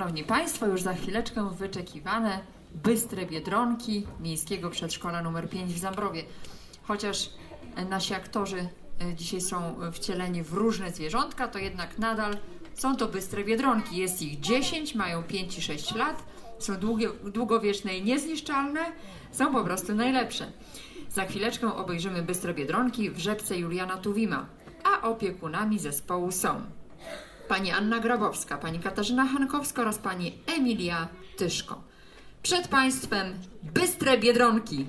Szanowni Państwo, już za chwileczkę wyczekiwane bystre biedronki Miejskiego Przedszkola nr 5 w Zambrowie. Chociaż nasi aktorzy e, dzisiaj są wcieleni w różne zwierzątka, to jednak nadal są to bystre biedronki. Jest ich 10, mają 5 i 6 lat, są długie, długowieczne i niezniszczalne, są po prostu najlepsze. Za chwileczkę obejrzymy bystre biedronki w rzepce Juliana Tuwima, a opiekunami zespołu są pani Anna Grabowska, pani Katarzyna Hankowska oraz pani Emilia Tyszko. Przed Państwem bystre biedronki.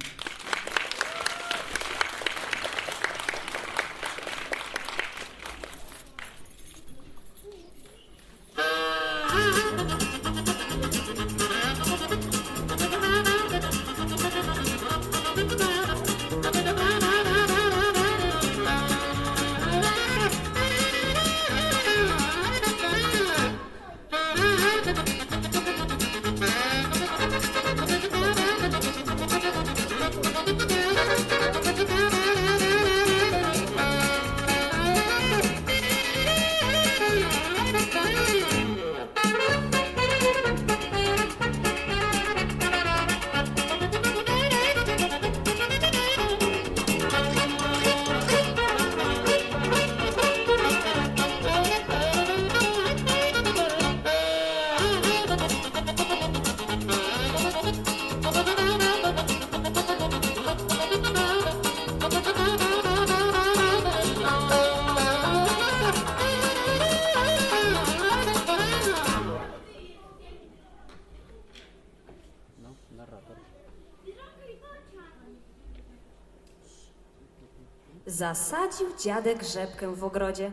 Zasadził dziadek rzepkę w ogrodzie.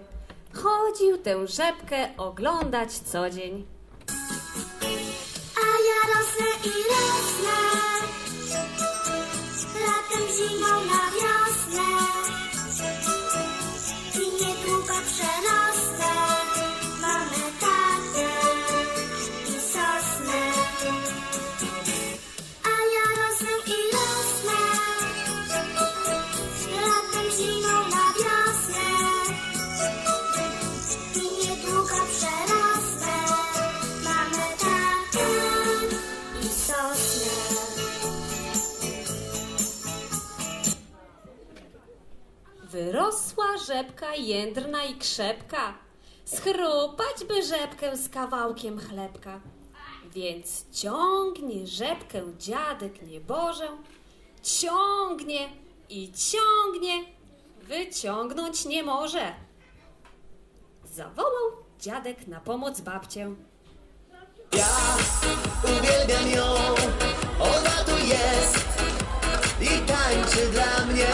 Chodził tę rzepkę oglądać co dzień. A ja rosnę i rosnę Latem, zimą na wiosnę Wyrosła rzepka jędrna i krzepka. Schrupać by rzepkę z kawałkiem chlebka. Więc ciągnie rzepkę dziadek niebożę. Ciągnie i ciągnie, wyciągnąć nie może. Zawołał dziadek na pomoc babcię. Ja uwielbiam ją, ona tu jest i tańczy dla mnie,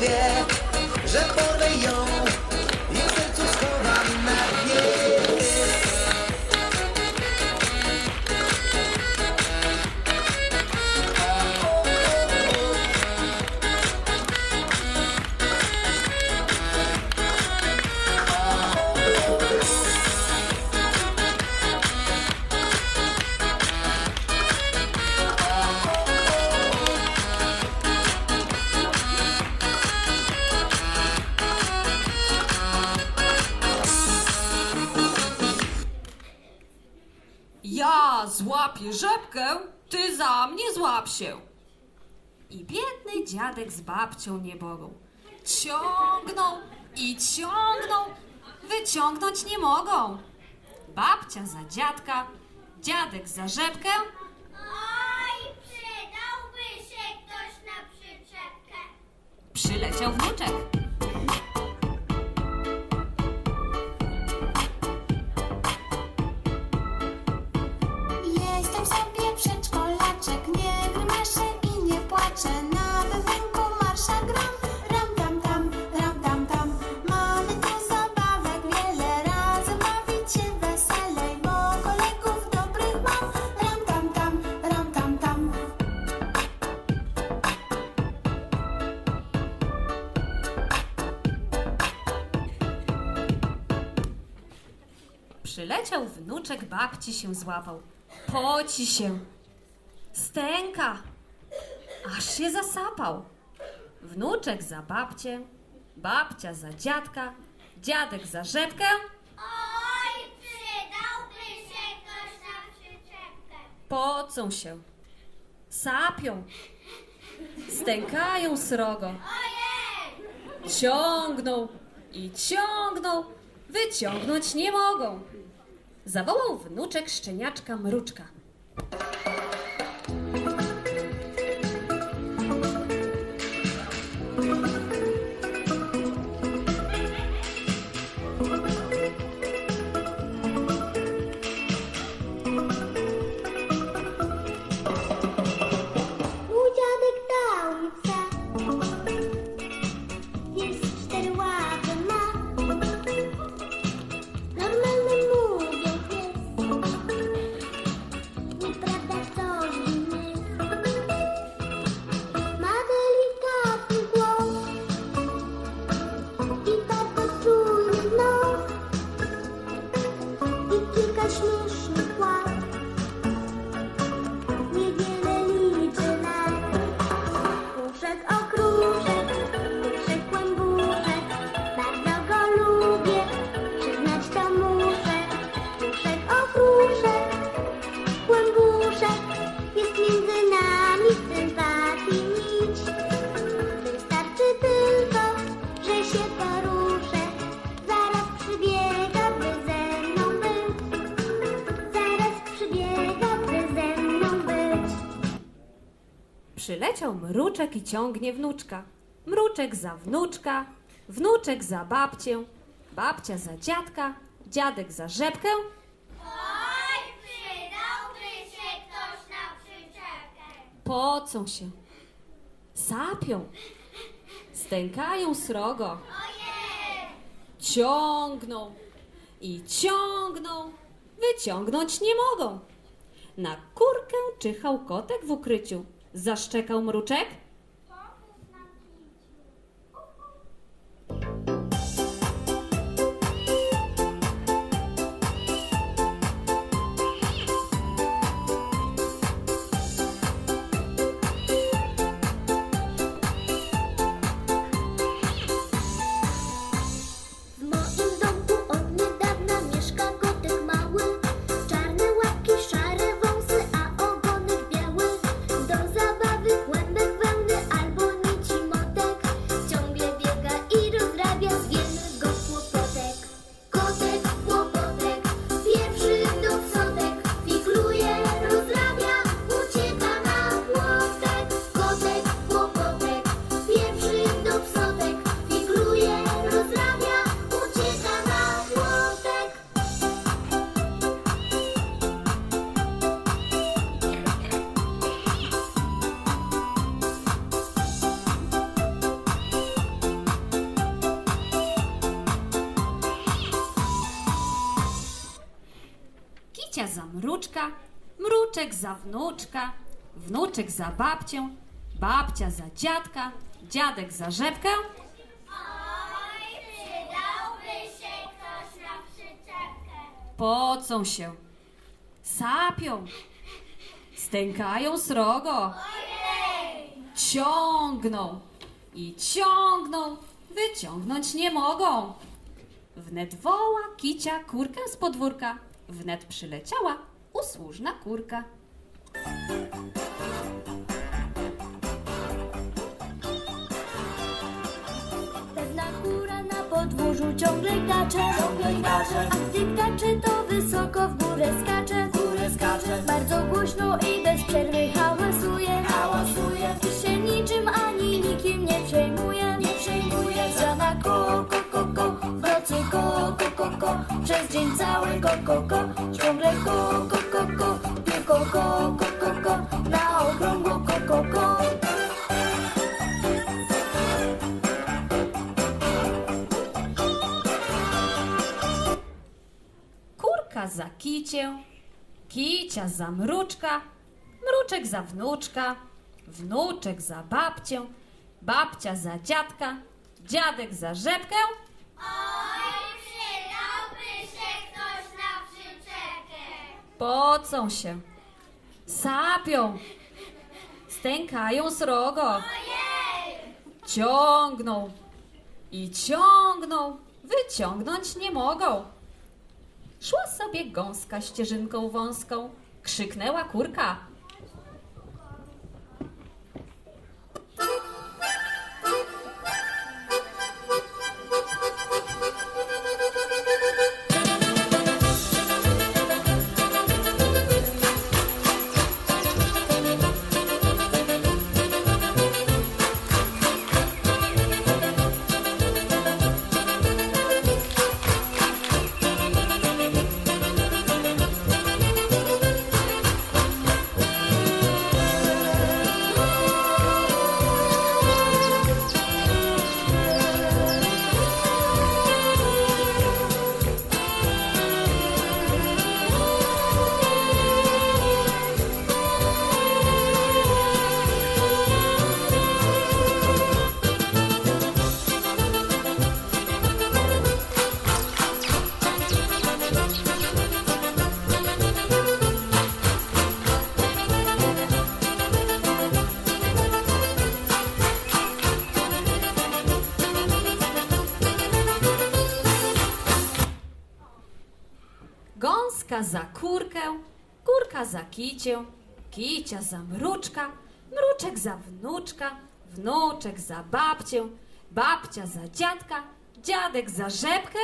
bo Ja złapię rzepkę, ty za mnie złap się. I biedny dziadek z babcią niebogą. Ciągną i ciągną, wyciągnąć nie mogą. Babcia za dziadka, dziadek za rzepkę, Oj, przydałby się ktoś na przyczepkę przyleciał wnuczek. Wnuczek, babci się złapał. Poci się. Stęka. Aż się zasapał. Wnuczek za babcię, babcia za dziadka, dziadek za rzepkę, Oj, przydał Pocą się, sapią, stękają srogo. Ciągną i ciągną, wyciągnąć nie mogą. Zawołał wnuczek szczeniaczka mruczka. Przyleciał mruczek i ciągnie wnuczka. Mruczek za wnuczka, wnuczek za babcię, babcia za dziadka, dziadek za rzepkę. Oj, przydałby się ktoś na przyczepkę. Pocą się, sapią, stękają srogo. Ciągną i ciągną, wyciągnąć nie mogą. Na kurkę czyhał kotek w ukryciu. Zaszczekał mruczek. Kicia za mruczka, mruczek za wnuczka, wnuczek za babcię, babcia za dziadka, dziadek za rzepkę. Oj, przydałby się ktoś na przyczepkę. Pocą się, sapią, stękają srogo, ciągną i ciągną, wyciągnąć nie mogą. Wnet woła kicia kurkę z podwórka, wnet przyleciała usłużna kurka. Pewna kura na podwórzu ciągle gacze, gacze. A gdy gacze to wysoko w górę skacze, w górę skacze. Bardzo głośno i bez przerwy ko, ko, ko. Ciągle ko, ko, ko, ko, tylko ko, ko, ko, ko. Na okrągło ko, ko, ko. Kurka za kicię, kicia za mruczka, mruczek za wnuczka, wnuczek za babcię, babcia za dziadka, dziadek za rzepkę. Oj, Pocą się, sapią, stękają srogo, ciągną i ciągną, wyciągnąć nie mogą. Szła sobie gąska ścieżynką wąską, Krzyknęła kurka. Za kurkę, kurka za kicię, kicia za mruczka, mruczek za wnuczka, wnuczek za babcię, babcia za dziadka, dziadek za rzepkę.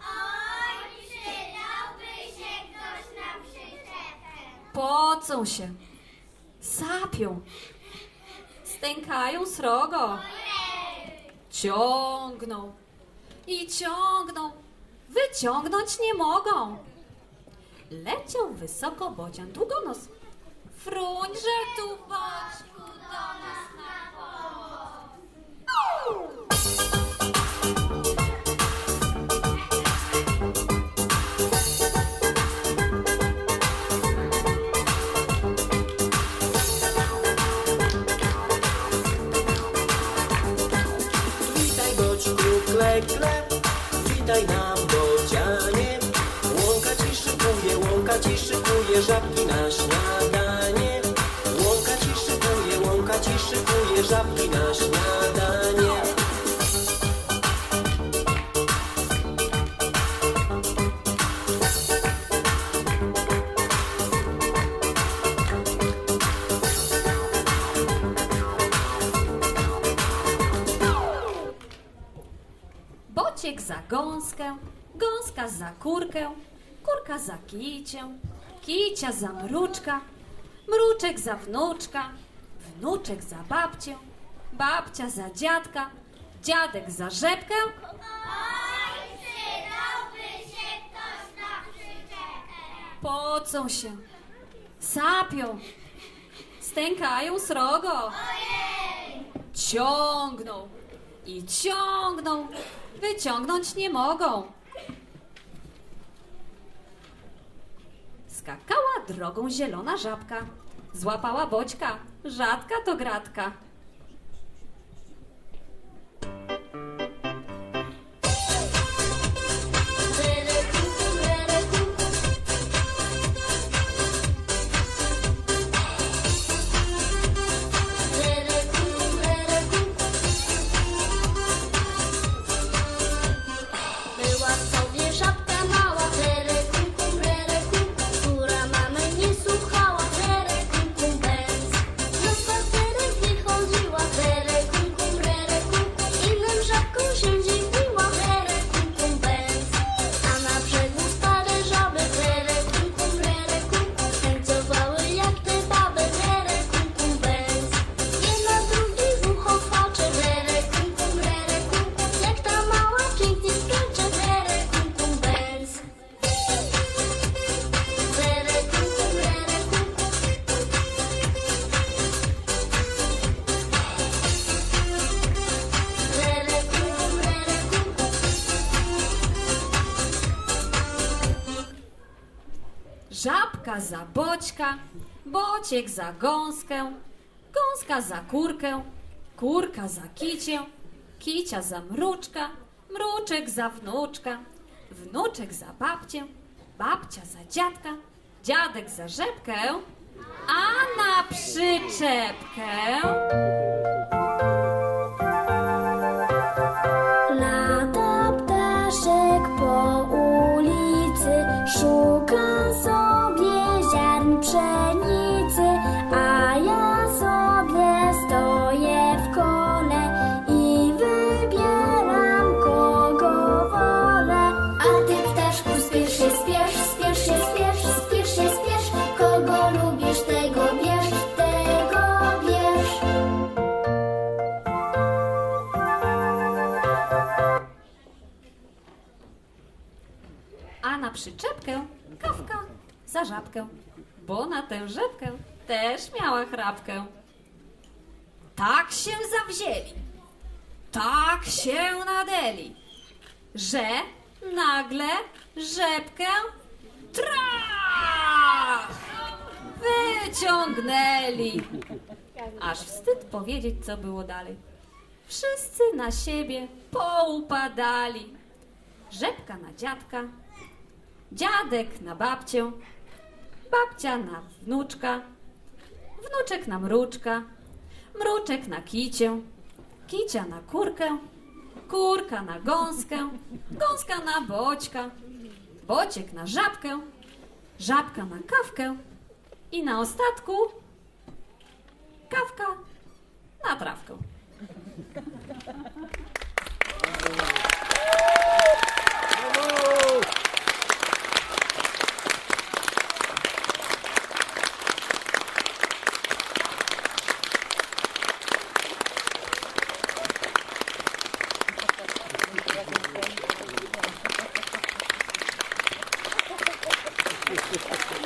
Oj, przydałby się ktoś na przyczepę. Pocą się, sapią, stękają srogo, ciągną i ciągną, wyciągnąć nie mogą. Leciał wysoko bocian długonos. Fruńże tu boczku do nas gąskę, gąska za kurkę, kurka za kicię, kicia za mruczka, mruczek za wnuczka, wnuczek za babcię, babcia za dziadka, dziadek za rzepkę. Oj, przydałby się ktoś na przyczepę. Pocą się, sapią, stękają srogo, ciągną i ciągną, wyciągnąć nie mogą. Skakała drogą zielona żabka, złapała boćka, rzadka to gratka. Za boćka, bociek za gąskę, gąska za kurkę, kurka za kicię, kicia za mruczka, mruczek za wnuczka, wnuczek za babcię, babcia za dziadka, dziadek za rzepkę, a na przyczepkę żabkę, bo na tę rzepkę też miała chrapkę. Tak się zawzięli, tak się nadeli, że nagle rzepkę trach! Wyciągnęli. Aż wstyd powiedzieć, co było dalej. Wszyscy na siebie poupadali. Rzepka na dziadka, dziadek na babcię, babcia na wnuczka, wnuczek na mruczka, mruczek na kicię, kicia na kurkę, kurka na gąskę, gąska na boćka, bociek na żabkę, żabka na kawkę i na ostatku kawka na trawkę.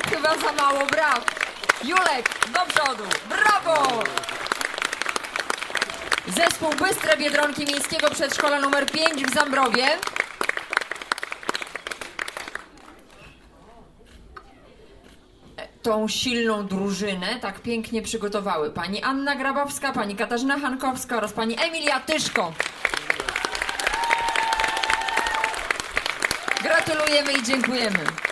Chyba za mało, braw. Julek, do przodu, brawo! Zespół Bystre Biedronki Miejskiego Przedszkola numer 5 w Zambrowie. Tą silną drużynę tak pięknie przygotowały pani Anna Grabowska, pani Katarzyna Hankowska oraz pani Emilia Tyszko. Gratulujemy i dziękujemy.